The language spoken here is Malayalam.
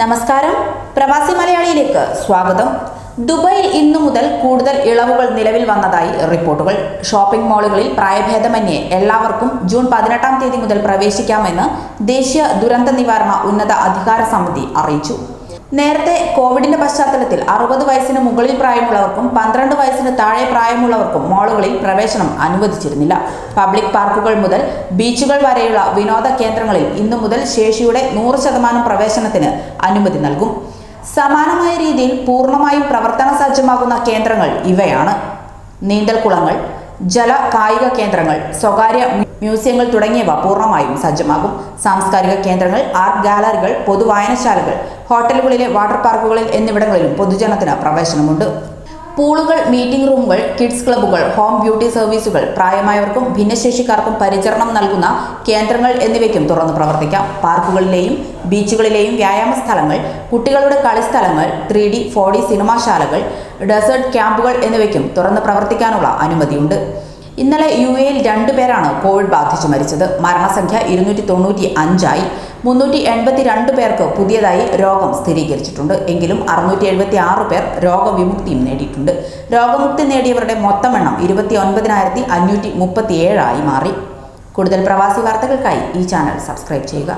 നമസ്കാരം. പ്രവാസി മലയാളിയിലേക്ക് സ്വാഗതം. ദുബായിൽ ഇന്നു മുതൽ കൂടുതൽ ഇളവുകൾ നിലവിൽ വന്നതായി റിപ്പോർട്ടുകൾ. ഷോപ്പിംഗ് മാളുകളിൽ പ്രായഭേദമന്യേ എല്ലാവർക്കും ജൂൺ പതിനെട്ടാം തീയതി മുതൽ പ്രവേശിക്കാമെന്ന് ദേശീയ ദുരന്ത നിവാരണ ഉന്നത അധികാര സമിതി അറിയിച്ചു. നേരത്തെ കോവിഡിന്റെ പശ്ചാത്തലത്തിൽ അറുപത് വയസ്സിന് മുകളിൽ പ്രായമുള്ളവർക്കും പന്ത്രണ്ട് വയസ്സിന് താഴെ പ്രായമുള്ളവർക്കും മാളുകളിൽ പ്രവേശനം അനുവദിച്ചിരുന്നില്ല. പബ്ലിക് പാർക്കുകൾ മുതൽ ബീച്ചുകൾ വരെയുള്ള വിനോദ കേന്ദ്രങ്ങളിൽ ഇന്നു മുതൽ ശേഷിയുടെ നൂറ് ശതമാനം പ്രവേശനത്തിന് അനുമതി നൽകും. സമാനമായ രീതിയിൽ പൂർണമായും പ്രവർത്തന സജ്ജമാകുന്ന കേന്ദ്രങ്ങൾ ഇവയാണ്. നീന്തൽക്കുളങ്ങൾ ജല കായിക കേന്ദ്രങ്ങൾ സ്വകാര്യ മ്യൂസിയങ്ങൾ തുടങ്ങിയവ പൂർണമായും സജ്ജമാകും. സാംസ്കാരിക കേന്ദ്രങ്ങൾ ആർട്ട് ഗാലറികൾ പൊതുവായനശാലകൾ ഹോട്ടലുകളിലെ വാട്ടർ പാർക്കുകളിൽ എന്നിവിടങ്ങളിലും പൊതുജനത്തിന് പ്രവേശനമുണ്ട്. പൂളുകൾ മീറ്റിംഗ് റൂമുകൾ കിഡ്സ് ക്ലബ്ബുകൾ ഹോം ബ്യൂട്ടി സർവീസുകൾ പ്രായമായവർക്കും ഭിന്നശേഷിക്കാർക്കും പരിചരണം നൽകുന്ന കേന്ദ്രങ്ങൾ എന്നിവയ്ക്കും തുറന്നു പ്രവർത്തിക്കാം. പാർക്കുകളിലെയും ബീച്ചുകളിലെയും വ്യായാമ സ്ഥലങ്ങൾ കുട്ടികളുടെ കളിസ്ഥലങ്ങൾ ത്രീ ഡി ഫോർ ഡി സിനിമാശാലകൾ ഡെസേർട്ട് ക്യാമ്പുകൾ എന്നിവയ്ക്കും തുറന്നു പ്രവർത്തിക്കാനുള്ള അനുമതിയുണ്ട്. ഇന്നലെ യു എയിൽ രണ്ടുപേരാണ് കോവിഡ് ബാധിച്ച് മരിച്ചത്. മരണസംഖ്യ ഇരുന്നൂറ്റി തൊണ്ണൂറ്റി അഞ്ചായി മുന്നൂറ്റി എൺപത്തി രണ്ട് പേർക്ക് പുതിയതായി രോഗം സ്ഥിരീകരിച്ചിട്ടുണ്ട്. എങ്കിലും അറുന്നൂറ്റി എഴുപത്തി ആറ് പേർ രോഗവിമുക്തിയും നേടിയിട്ടുണ്ട്. രോഗമുക്തി നേടിയവരുടെ മൊത്തം എണ്ണം ഇരുപത്തി ഒൻപതിനായിരത്തി അഞ്ഞൂറ്റി മുപ്പത്തി ഏഴായി മാറി. കൂടുതൽ പ്രവാസി വാർത്തകൾക്കായി ഈ ചാനൽ സബ്സ്ക്രൈബ് ചെയ്യുക.